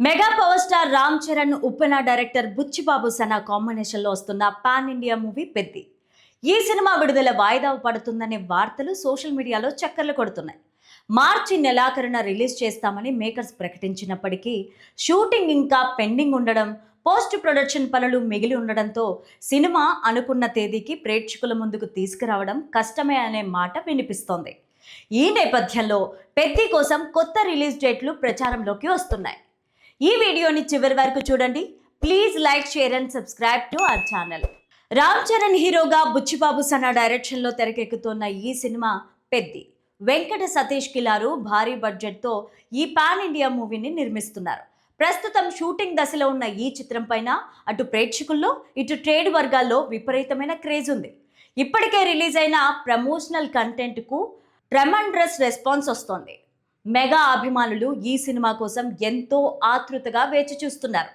Mega power star Ram Charan Uppena director Buchibabu Sana కాంబినేషన్లో వస్తున్న pan India movie Peddi. ఈ cinema విడుదల వాయిదా పడుతుందనే వార్తలు సోషల్ మీడియాలో చక్కర్లు కొడుతున్నాయి. మార్చి నెలాఖరున రిలీజ్ చేస్తామని మేకర్స్ ప్రకటించినప్పటికీ షూటింగ్ ఇంకా పెండింగ్ ఉండడం పోస్ట్ ప్రొడక్షన్ పనులు మిగిలి ఉండడంతో సినిమా అనుకున్న తేదీకి ప్రేక్షకుల ముందుకు తీసుకురావడం కష్టమే అనే మాట వినిపిస్తోంది. ఈ నేపథ్యంలో పెద్ది కోసం కొత్త రిలీజ్ డేట్లు ప్రచారంలోకి వస్తున్నాయి. ఈ వీడియోని చివరి వరకు చూడండి. Please like share and subscribe to our channel. Ram Charan హీరోగా బుచ్చిబాబు సన్న డైరెక్షన్లో తెరకెక్కుతున్న ఈ సినిమా పెద్ది. వెంకట సతీష్ కిలారు భారీ బడ్జెట్తో ఈ పాన్ ఇండియా మూవీని నిర్మిస్తున్నారు. ప్రస్తుతం షూటింగ్ దశలో ఉన్న ఈ చిత్రం పైన అటు ప్రేక్షకుల్లో ఇటు ట్రేడ్ వర్గాల్లో విపరీతమైన క్రేజ్ ఉంది. ఇప్పటికే రిలీజ్ అయిన ప్రమోషనల్ కంటెంట్కు ట్రెమండ్రస్ రెస్పాన్స్ వస్తోంది. మెగా అభిమానులు ఈ సినిమా కోసం ఎంతో ఆతృతగా వేచి చూస్తున్నారు.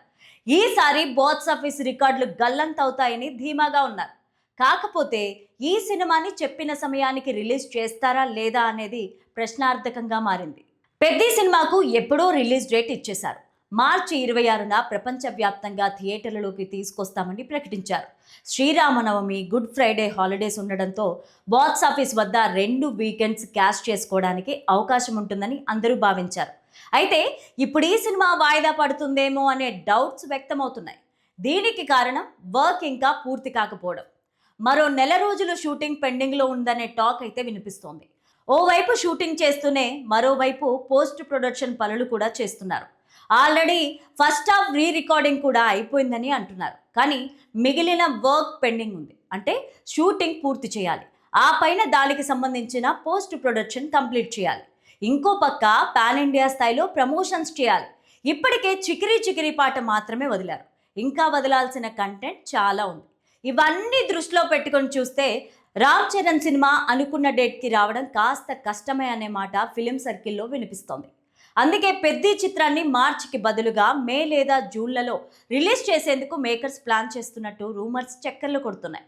ఈసారి బాక్స్ ఆఫీస్ రికార్డులు గల్లంతవుతాయని ధీమాగా ఉన్నారు. కాకపోతే ఈ సినిమాని చెప్పిన సమయానికి రిలీజ్ చేస్తారా లేదా అనేది ప్రశ్నార్థకంగా మారింది. పెద్ద సినిమాకు ఎప్పుడో రిలీజ్ డేట్ ఇచ్చేశారు. మార్చి ఇరవై ఆరున ప్రపంచవ్యాప్తంగా థియేటర్లలోకి తీసుకొస్తామని ప్రకటించారు. శ్రీరామనవమి గుడ్ ఫ్రైడే హాలిడేస్ ఉండడంతో బాక్స్ ఆఫీస్ వద్ద రెండు వీకెండ్స్ క్యాష్ చేసుకోవడానికి అవకాశం ఉంటుందని అందరూ భావించారు. అయితే ఇప్పుడు ఈ సినిమా వాయిదా పడుతుందేమో అనే డౌట్స్ వ్యక్తమవుతున్నాయి. దీనికి కారణం వర్క్ ఇంకా పూర్తి కాకపోవడం. మరో నెల రోజులు షూటింగ్ పెండింగ్లో ఉందనే టాక్ అయితే వినిపిస్తోంది. ఓవైపు షూటింగ్ చేస్తూనే మరోవైపు పోస్ట్ ప్రొడక్షన్ పనులు కూడా చేస్తున్నారు. Already first half re recording కూడా అయిపోయిందని అంటున్నారు. కానీ మిగిలిన వర్క్ పెండింగ్ ఉంది. అంటే షూటింగ్ పూర్తి చేయాలి. ఆ పైన దానికి సంబంధించిన పోస్ట్ ప్రొడక్షన్ కంప్లీట్ చేయాలి. ఇంకో పక్క పాన్ ఇండియా స్థాయిలో ప్రమోషన్స్ చేయాలి. ఇప్పటికే చికిరి చికిరి పాట మాత్రమే వదిలారు. ఇంకా వదలాల్సిన కంటెంట్ చాలా ఉంది. ఇవన్నీ దృష్టిలో పెట్టుకొని చూస్తే రామ్ చరణ్ సినిమా అనుకున్న డేట్కి రావడం కాస్త కష్టమే అనే మాట ఫిలిం సర్కిల్లో వినిపిస్తోంది. అందుకే పెద్ద చిత్రాన్ని మార్చికి బదులుగా మే లేదా జూన్లలో రిలీజ్ చేసేందుకు మేకర్స్ ప్లాన్ చేస్తున్నట్టు రూమర్స్ చక్కర్లు కొడుతున్నాయి.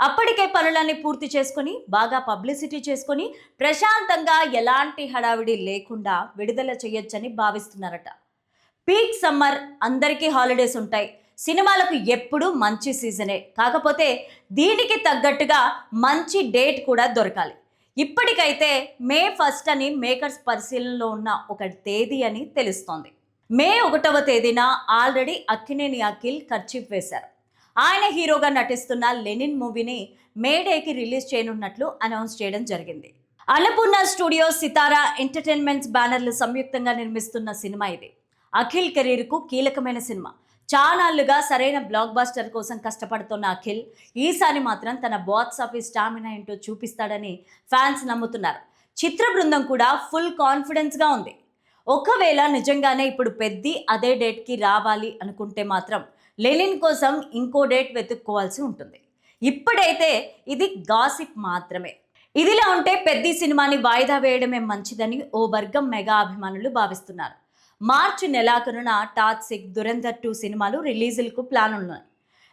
అప్పటికే పనులన్నీ పూర్తి చేసుకొని బాగా పబ్లిసిటీ చేసుకొని ప్రశాంతంగా ఎలాంటి హడావిడి లేకుండా విడుదల చేయొచ్చని భావిస్తున్నారట. పీక్ సమ్మర్ అందరికీ హాలిడేస్ ఉంటాయి. సినిమాలకు ఎప్పుడూ మంచి సీజనే. కాకపోతే దీనికి తగ్గట్టుగా మంచి డేట్ కూడా దొరకాలి. ఇప్పటికైతే మే ఫస్ట్ అని మేకర్స్ పరిశీలనలో ఉన్న ఒక తేదీ అని తెలుస్తోంది. మే ఒకటవ తేదీన ఆల్రెడీ అక్కినేని అఖిల్ ఖర్చీఫ్ వేశారు. ఆయన హీరోగా నటిస్తున్న లెనిన్ మూవీని మే డేకి రిలీజ్ చేయనున్నట్లు అనౌన్స్ చేయడం జరిగింది. అన్నపూర్ణ స్టూడియో సితారా ఎంటర్టైన్మెంట్స్ బ్యానర్లు సంయుక్తంగా నిర్మిస్తున్న సినిమా ఇది. అఖిల్ కెరీర్కు కీలకమైన సినిమా. చానాళ్ళుగా సరైన బ్లాక్ బాస్టర్ కోసం కష్టపడుతున్న అఖిల్ ఈసారి మాత్రం తన బాక్స్ ఆఫీస్ స్టామినా ఏంటో చూపిస్తాడని ఫ్యాన్స్ నమ్ముతున్నారు. చిత్ర బృందం కూడా ఫుల్ కాన్ఫిడెన్స్గా ఉంది. ఒకవేళ నిజంగానే ఇప్పుడు పెద్ది అదే డేట్కి రావాలి అనుకుంటే మాత్రం లెనిన్ కోసం ఇంకో డేట్ వెతుక్కోవాల్సి ఉంటుంది. ఇప్పుడైతే ఇది గాసిప్ మాత్రమే. ఇదిలా ఉంటే పెద్ద సినిమాని వాయిదా వేయడమే మంచిదని ఓ వర్గం మెగా అభిమానులు భావిస్తున్నారు. మార్చి నెలాఖరున టాక్సిక్ దురంధర్ టూ సినిమాలు రిలీజులకు ప్లాన్ ఉన్నాయి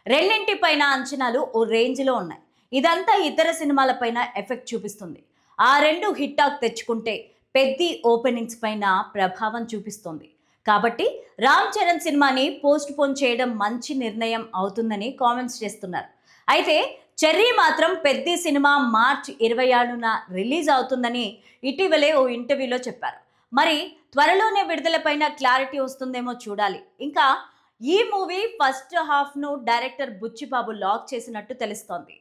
రెండింటిపైన అంచనాలు ఓ రేంజ్లో ఉన్నాయి. ఇదంతా ఇతర సినిమాలపైన ఎఫెక్ట్ చూపిస్తుంది. ఆ రెండు హిట్టాక్ తెచ్చుకుంటే పెద్ది ఓపెనింగ్స్ పైన ప్రభావం చూపిస్తుంది. కాబట్టి రామ్ చరణ్ సినిమాని పోస్ట్ పోన్ చేయడం మంచి నిర్ణయం అవుతుందని కామెంట్స్ చేస్తున్నారు. అయితే చెర్రీ మాత్రం పెద్ద సినిమా మార్చ్ ఇరవై ఆరున రిలీజ్ అవుతుందని ఇటీవలే ఓ ఇంటర్వ్యూలో చెప్పారు. మరి త్వరలోనే విడుదలపైన క్లారిటీ వస్తుందేమో చూడాలి. ఇంకా ఈ మూవీ ఫస్ట్ హాఫ్ను డైరెక్టర్ బుచ్చిబాబు లాక్ చేసినట్టు తెలుస్తోంది.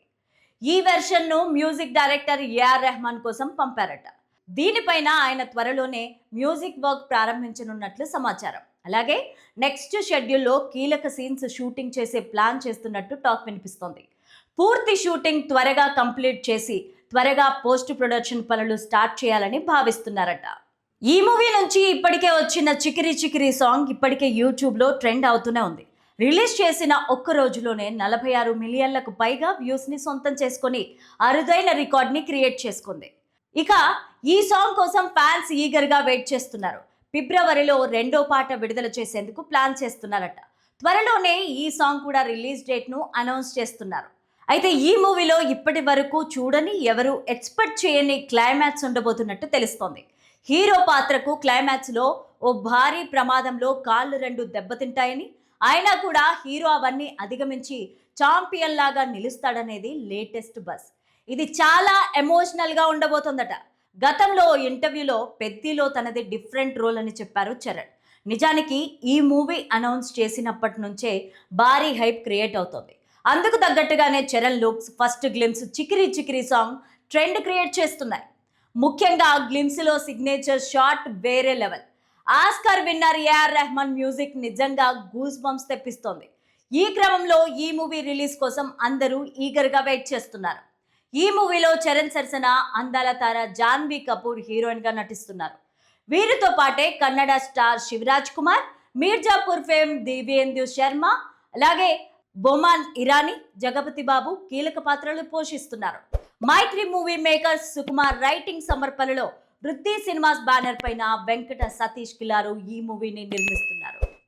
ఈ వెర్షన్ను మ్యూజిక్ డైరెక్టర్ ఏఆర్ రెహమాన్ కోసం పంపారట. దీనిపైన ఆయన త్వరలోనే మ్యూజిక్ వర్క్ ప్రారంభించనున్నట్లు సమాచారం. అలాగే నెక్స్ట్ షెడ్యూల్లో కీలక సీన్స్ షూటింగ్ చేసే ప్లాన్ చేస్తున్నట్టు టాక్ వినిపిస్తోంది. పూర్తి షూటింగ్ త్వరగా కంప్లీట్ చేసి త్వరగా పోస్ట్ ప్రొడక్షన్ పనులు స్టార్ట్ చేయాలని భావిస్తున్నారట. ఈ మూవీ నుంచి ఇప్పటికే వచ్చిన చికిరి చికిరి సాంగ్ ఇప్పటికే యూట్యూబ్లో ట్రెండ్ అవుతూనే ఉంది. రిలీజ్ చేసిన ఒక్క రోజులోనే నలభై ఆరు మిలియన్లకు పైగా వ్యూస్ని సొంతం చేసుకొని అరుదైన రికార్డ్ని క్రియేట్ చేసుకుంది. ఇక ఈ సాంగ్ కోసం ఫ్యాన్స్ ఈగర్గా వెయిట్ చేస్తున్నారు. ఫిబ్రవరిలో రెండో పాట విడుదల చేసేందుకు ప్లాన్ చేస్తున్నారట. త్వరలోనే ఈ సాంగ్ కూడా రిలీజ్ డేట్ను అనౌన్స్ చేస్తున్నారు. అయితే ఈ మూవీలో ఇప్పటి వరకు చూడని ఎవరు ఎక్స్పెక్ట్ చేయని క్లైమాక్స్ ఉండబోతున్నట్టు తెలుస్తోంది. హీరో పాత్రకు క్లైమాక్స్లో ఓ భారీ ప్రమాదంలో కాళ్ళు రెండు దెబ్బతింటాయని అయినా కూడా హీరో అవన్నీ అధిగమించి చాంపియన్ లాగా నిలుస్తాడనేది లేటెస్ట్ బస్. ఇది చాలా ఎమోషనల్గా ఉండబోతోందట. గతంలో ఇంటర్వ్యూలో పెద్దిలో తనది డిఫరెంట్ రోల్ అని చెప్పారు చరణ్. నిజానికి ఈ మూవీ అనౌన్స్ చేసినప్పటి నుంచే భారీ హైప్ క్రియేట్ అవుతుంది. అందుకు తగ్గట్టుగానే Charan looks first glimpse Chikiri Chikiri song trend create చేస్తున్నాయి. ముఖ్యంగా గ్లిమ్స్లో సిగ్నేచర్ షాట్ వేరే level Oscar winner A R Rahman music నిజంగా గూస్ బంప్స్ తెప్పిస్తోంది. ఈ క్రమంలో ఈ మూవీ రిలీజ్ కోసం అందరూ ఈగర్గా వెయిట్ చేస్తున్నారు. ఈ మూవీలో చరణ్ సరసన అందాల తార జాన్వీ కపూర్ హీరోయిన్గా నటిస్తున్నారు. వీరితో పాటే కన్నడ స్టార్ శివరాజ్ కుమార్ మీర్జాపూర్ ఫేమ్ దివ్యేందు శర్మ అలాగే బొమాన్ ఇరానీ జగపతి బాబు కీలక పాత్రలు పోషిస్తున్నారు. Mythri movie makers Sukumar writing సమర్పణలో వృత్తి సినిమాస్ బ్యానర్ పైన వెంకట సతీష్ కిలారు ఈ మూవీని నిర్మిస్తున్నారు.